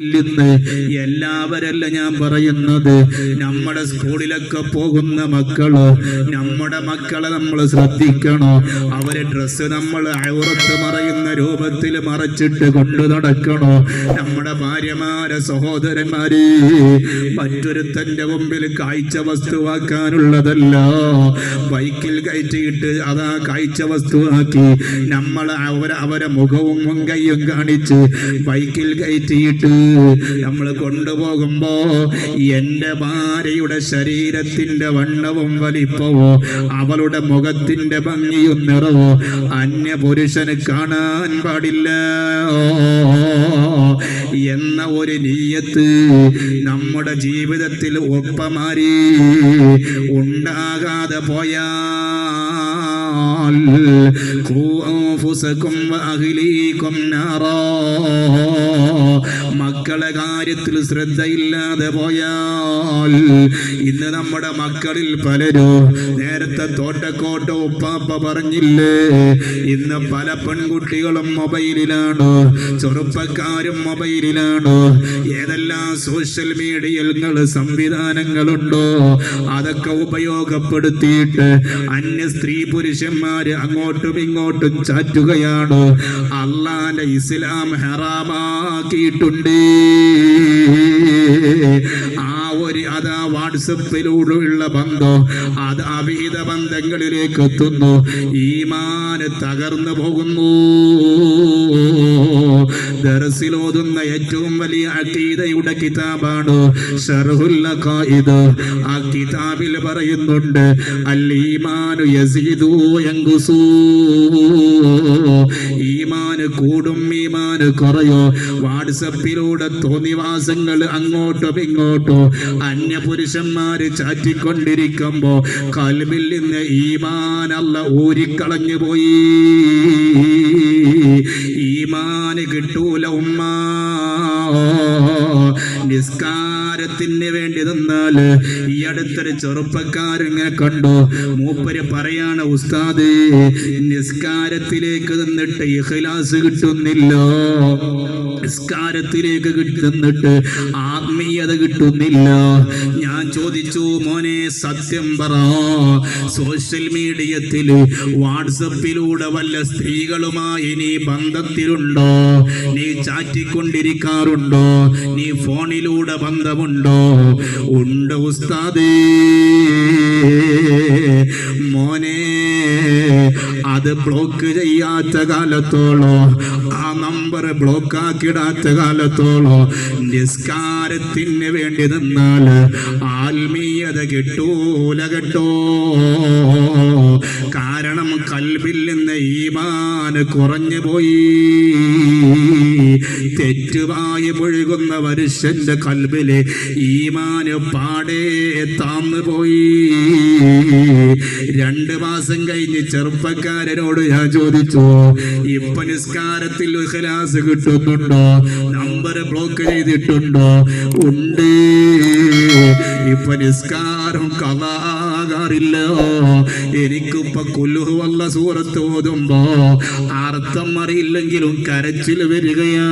ഇന്ന് എല്ലാവരല്ല ഞാൻ പറയുന്നത്. നമ്മുടെ സ്കൂളിലൊക്കെ പോകുന്ന മക്കൾ നമ്മുടെ മക്കളെ നമ്മൾ ശ്രദ്ധിക്കണോ. അവരെ ഡ്രസ്സ് നമ്മൾ ഔറത്ത് മറയുന്ന രൂപത്തിൽ മറച്ചിട്ട് കൊണ്ടു നടക്കണോ? നമ്മുടെ ഭാര്യമാരെ സഹോദരന്മാരെ മറ്റൊരുത്തന്റെ മുമ്പിൽ കാഴ്ച വസ്തുവാക്കാനുള്ളതല്ല. ബൈക്കിൽ കയറ്റിയിട്ട് അതാ കാഴ്ച വസ്തുവാക്കി. നമ്മൾ അവരെ അവരെ മുഖവും മുൻകൈയും കാണിച്ച് ബൈക്കിൽ കയറ്റിയിട്ട് നമ്മൾ കൊണ്ടുപോകുമ്പോ എന്റെ ഭാര്യയുടെ ശരീരത്തിന്റെ വണ്ണവും വലിപ്പവോ അവളുടെ മുഖത്തിന്റെ ഭംഗിയും നിറവോ അന്യ പുരുഷന് കാണാൻ പാടില്ല. എന്ന ഒരു നീയത്ത് നമ്മുടെ ജീവിതത്തിൽ ഒപ്പമാരി ഉണ്ടാകാതെ പോയാൽ ഖൂ അൻഫുസകും വഅഹ്ലീകും നാറാ മക്കളെ കാര്യത്തിൽ ശ്രദ്ധയില്ലാതെ പോയാൽ ഇന്ന് നമ്മുടെ മക്കളിൽ പലരും നേരത്തെ തോട്ടക്കോട്ട ഉപ്പാപ്പ പറഞ്ഞില്ലേ ഇന്ന് പല പെൺകുട്ടികളും മൊബൈലിലാണ് ചെറുപ്പക്കാരും മൊബൈലിലാണ്. ഏതെല്ലാം സോഷ്യൽ മീഡിയകൾ സംവിധാനങ്ങളുണ്ടോ അതൊക്കെ ഉപയോഗപ്പെടുത്തിയിട്ട് അന്യ സ്ത്രീ പുരുഷന്മാര് അങ്ങോട്ടും ഇങ്ങോട്ടും ചാറ്റുകയാണ്. അള്ളാന്റെ ഇസ്ലാം ഹറാമാക്കിയിട്ടുണ്ട്. ആ ഒരു അതാ വാട്സപ്പിലൂടെയുള്ള ബന്ധം അത് അവിഹിത ബന്ധങ്ങളിലേക്ക് എത്തുന്നു. ഈമാന് തകർന്നു പോകുന്നു. ദർസിലോതുന്ന ഏറ്റവും വലിയ അക്കീതയുടെ കിതാബാണ് ആ കിതാബിൽ പറയുന്നുണ്ട് അൽ ഈമാനു കൂടും കുറയോ. വാട്സപ്പിലൂടെ തോന്നിവാസങ്ങൾ അങ്ങോട്ടും ഇങ്ങോട്ടും അന്യ പുരുഷന്മാര് ചാറ്റിക്കൊണ്ടിരിക്കുമ്പോ കൽബിൽ നിന്ന് ഈമാൻ അല്ല ഊരിക്കളഞ്ഞു പോയി. ഈമാന് കിട്ടൂല الله നിസ്കാരത്തിന് വേണ്ടി തന്നാൽ ഈ അടുത്തൊരു ചെറുപ്പക്കാരനെ കണ്ടു. മൂപ്പര് പറയാണ് ഉസ്താദ് നിസ്കാരത്തിലേക്ക് നിന്നിട്ട് ഇഖ്ലാസ് കിട്ടുന്നില്ല. നിസ്കാരത്തിലേക്ക് കിട്ടുന്നിട്ട് ആത്മീയത കിട്ടുന്നില്ല. ഞാൻ ചോദിച്ചു മോനെ സത്യം പറ. സോഷ്യൽ മീഡിയത്തിൽ വാട്സപ്പിലൂടെ വല്ല സ്ത്രീകളുമായി നീ ബന്ധത്തിലുണ്ടോ? നീ ചാറ്റിക്കൊണ്ടിരിക്കാറുണ്ടോ? നീ ഫോണിലൂടെ ബന്ധമുണ്ടോ? ഉണ്ട് ഉസ്താദേ. മോനെ അത് ബ്ലോക്ക് ചെയ്യാത്ത കാലത്തോളോ ആ നമ്പർ ബ്ലോക്ക് ആക്കിടാത്ത കാലത്തോളോ നിസ്കാരത്തിന് വേണ്ടി നിന്നാൽ ആത്മീയത കിട്ടൂല കേട്ടോ. കാരണം കൽവിൽ നിന്ന് ഈമാൻ കുറഞ്ഞു പോയി തെറ്റുമായി മുഴുകുന്ന മനുഷ്യന്റെ കൽബിലെ ഈമാന് പാടേ താന്നു പോയി രണ്ട് മാസം കഴിഞ്ഞ് ചെറുപ്പക്കാരനോട് ഞാൻ ചോദിച്ചു ഇപ്പൊ നിസ്കാരത്തിൽ ഇഖ്ലാസ് കിട്ടുന്നുണ്ടോ? നമ്പർ ബ്ലോക്ക് ചെയ്തിട്ടുണ്ടോ? ഉണ്ട്. ഇപ്പൊ നിസ്കാരം കഥാകാറില്ല എനിക്കിപ്പൊ കൊല്ലുഹു വല്ല സൂറത്ത് ഓതുമ്പോ അർത്ഥം അറിയില്ലെങ്കിലും കരച്ചിൽ വരികയാ.